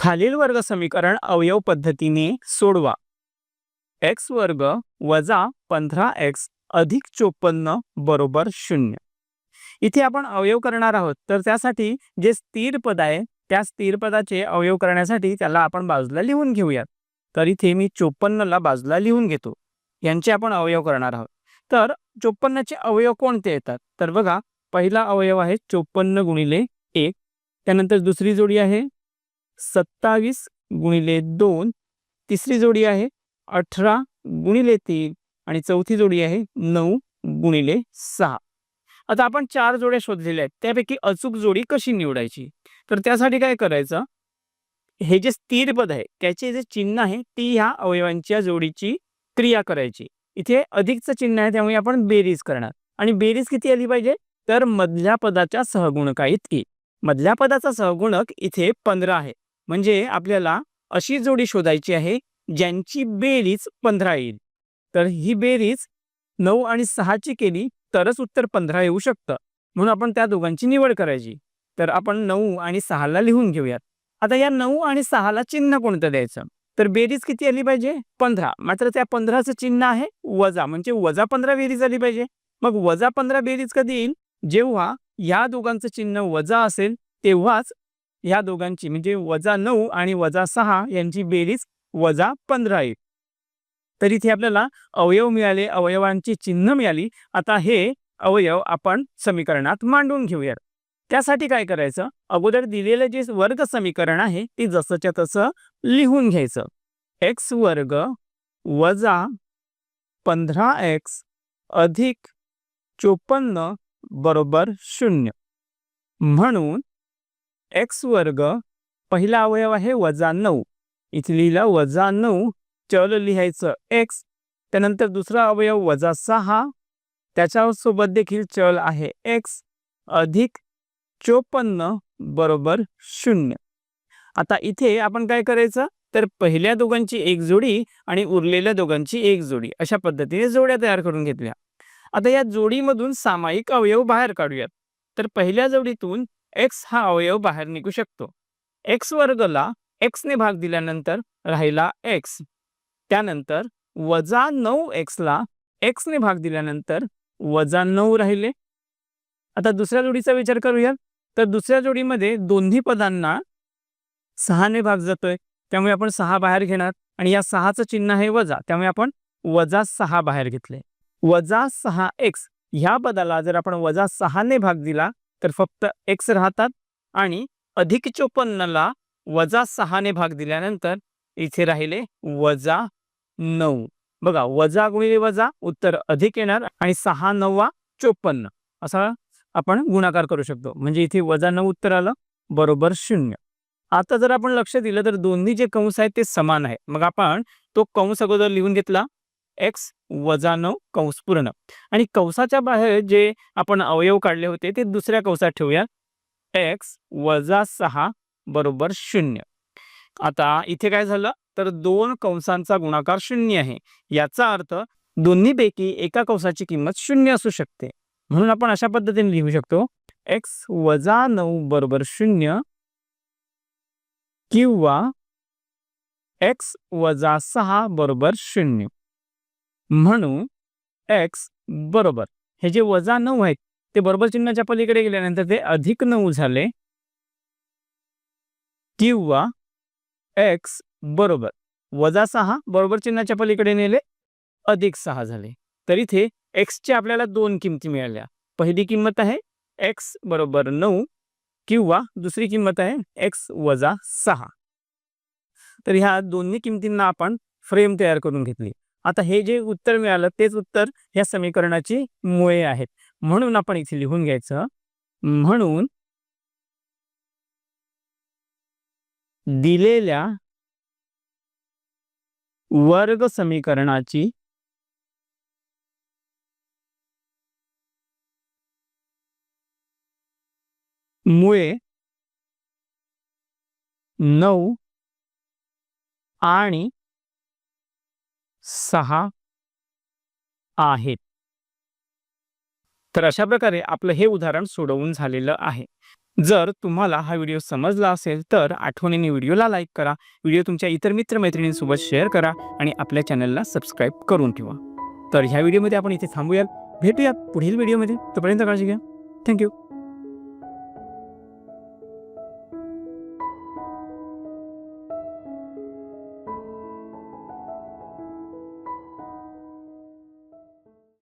खालील वर्ग समीकरण अवयव पद्धतीने सोडवा. एक्स वर्ग वजा पंधरा एक्स अधिक चोपन्न बरोबर शून्य. इथे आपण अवयव करणार आहोत. तर त्यासाठी जे स्थिर पद आहे त्या स्थिर पदाचे अवयव करण्यासाठी त्याला आपण बाजूला लिहून घेऊयात. तर इथे मी चोपन्नला बाजूला लिहून घेतो. यांचे आपण अवयव करणार आहोत. तर चोपन्नचे अवयव कोणते येतात? तर बघा पहिला अवयव आहे चोपन्न गुणिले एक. त्यानंतर दुसरी जोडी आहे सत्तावीस गुणिले दोन तिसरी जोडी आहे अठरा गुणिले तीन आणि चौथी जोडी आहे नऊ गुणिले सहा. आता आपण चार जोड्या शोधलेल्या आहेत त्यापैकी अचूक जोडी कशी निवडायची? तर त्यासाठी काय करायचं? हे जे स्थिर पद आहे त्याचे जे चिन्ह आहे ती ह्या अवयवांच्या जोडीची क्रिया करायची. इथे अधिकचं चिन्ह आहे त्यामुळे आपण बेरीज करणार. आणि बेरीज किती आली पाहिजे? तर मधल्या पदाच्या सहगुणका इतकी. मधल्या पदाचा सहगुणक इथे पंधरा आहे. म्हणजे आपल्याला अशी जोडी शोधायची आहे ज्यांची बेरीज पंधरा येईल. तर ही बेरीज नऊ आणि सहाची केली तरच उत्तर पंधरा येऊ शकतं. म्हणून आपण त्या दोघांची निवड करायची. तर आपण नऊ आणि सहाला लिहून घेऊयात. आता या नऊ आणि सहाला चिन्ह कोणतं द्यायचं? तर बेरीज किती आली पाहिजे? पंधरा. मात्र त्या पंधराचं चिन्ह आहे वजा. म्हणजे वजा पंधरा बेरीज आली पाहिजे. मग वजा पंधरा बेरीज कधी येईल? जेव्हा या दोघांचं चिन्ह वजा असेल तेव्हाच या दोघांची म्हणजे वजा नऊ आणि वजा सहा यांची बेरीज वजा पंधरा येईल तर इथे आपल्याला अवयव मिळाले अवयवांची चिन्ह मिळाली. आता हे अवयव आपण समीकरणात मांडून घेऊयात. त्यासाठी काय करायचं? अगोदर दिलेलं जे वर्ग समीकरण आहे ते जसंच्या तसं लिहून घ्यायचं. एक्स वर्ग वजा पंधरा एक्स अधिक चोपन्न बरोबर शून्य. म्हणून एक्स वर्ग पहिला अवयव आहे वजा नऊ. इथे लिहिलं वजा नऊ चल लिहायचं एक्स. त्यानंतर दुसरा अवयव वजा सहा. त्याच्यासोबत देखील चल आहे एक्स. अधिक चोपन्न बरोबर शून्य. आता इथे आपण काय करायचं? तर पहिल्या दोघांची एक जोडी आणि उरलेल्या दोघांची एक जोडी. अशा पद्धतीने जोड्या तयार करून घेतल्या. आता या जोडीमधून सामायिक अवयव बाहेर काढूयात. तर पहिल्या जोडीतून एक्स हा अवयव बाहेर निघू शकतो. एक्स वर्गला एक्सने भाग दिल्यानंतर राहिला एक्स. त्यानंतर वजा नऊ एक्सला एक्सने भाग दिल्यानंतर वजा नऊ राहिले. आता दुसऱ्या जोडीचा विचार करूया तर दुसऱ्या जोडीमध्ये दोन्ही पदांना सहाने भाग जातोय. त्यामुळे आपण सहा बाहेर घेणार. आणि या सहाचं चिन्ह आहे वजा. त्यामुळे आपण वजा सहा बाहेर घेतले. वजा सहा एक्स. ह्या पदाला जर आपण वजा सहाने भाग दिला तर फक्त एक्स राहतात आणि अधिक चोपन्नला वजा सहाने भाग दिल्यानंतर इथे राहिले वजा नऊ. बघा वजा गुणिले वजा उत्तर अधिक येणार आणि सहा नववा चोपन्न. असा आपण गुणाकार करू शकतो. म्हणजे इथे वजा नऊ उत्तर आलं बरोबर शून्य. आता जर आपण लक्ष दिलं तर दोन्ही जे कंस आहेत ते समान आहे. मग आपण तो कंस अगोदर लिहून घेतला एक्स वजा नऊ कंस पूर्ण. आणि कंसाच्या बाहेर जे आपण अवयव काढले होते ते दुसऱ्या कंसात ठेवूया. एक्स वजा सहा बरोबर शून्य. आता इथे काय झालं? तर दोन कंसांचा गुणाकार शून्य आहे. याचा अर्थ दोन्हीपैकी एका कंसाची किंमत शून्य असू शकते. म्हणून आपण अशा पद्धतीने लिहू शकतो. एक्स वजा नऊ बरोबर शून्य किंवा एक्स वजा सहा बरोबर शून्य. म्हणून एक्स बरोबर. हे जे वजा नऊ आहेत ते बरोबर चिन्हाच्या पलीकडे गेल्यानंतर ते अधिक नऊ झाले. किंवा एक्स बरोबर. वजा सहा बरोबर चिन्हाच्या पलीकडे नेले अधिक सहा झाले. तर इथे एक्सच्या आपल्याला दोन किमती मिळाल्या. पहिली किंमत आहे एक्स बरोबर नऊ किंवा दुसरी किंमत आहे एक्स वजा सहा. तर ह्या दोन्ही किमतींना आपण फ्रेम तयार करून घेतली. आता हे जे उत्तर मिळालं तेच उत्तर ह्या समीकरणाची मुळे आहेत. म्हणून आपण इथे लिहून घ्यायचं. म्हणून दिलेल्या वर्ग समीकरणाची मुळे नऊ आणि सहा आहेत. तर अशा प्रकारे आपलं हे उदाहरण सोडवून झालेलं आहे. जर तुम्हाला हा व्हिडिओ समजला असेल तर आठवणीने व्हिडिओला लाईक करा व्हिडिओ तुमच्या इतर मित्रमैत्रिणींसोबत शेअर करा आणि आपल्या चॅनलला सबस्क्राईब करून ठेवा. तर ह्या व्हिडिओमध्ये आपण इथे थांबूयात भेटूया पुढील व्हिडिओमध्ये तोपर्यंत काळजी घ्या. थँक्यू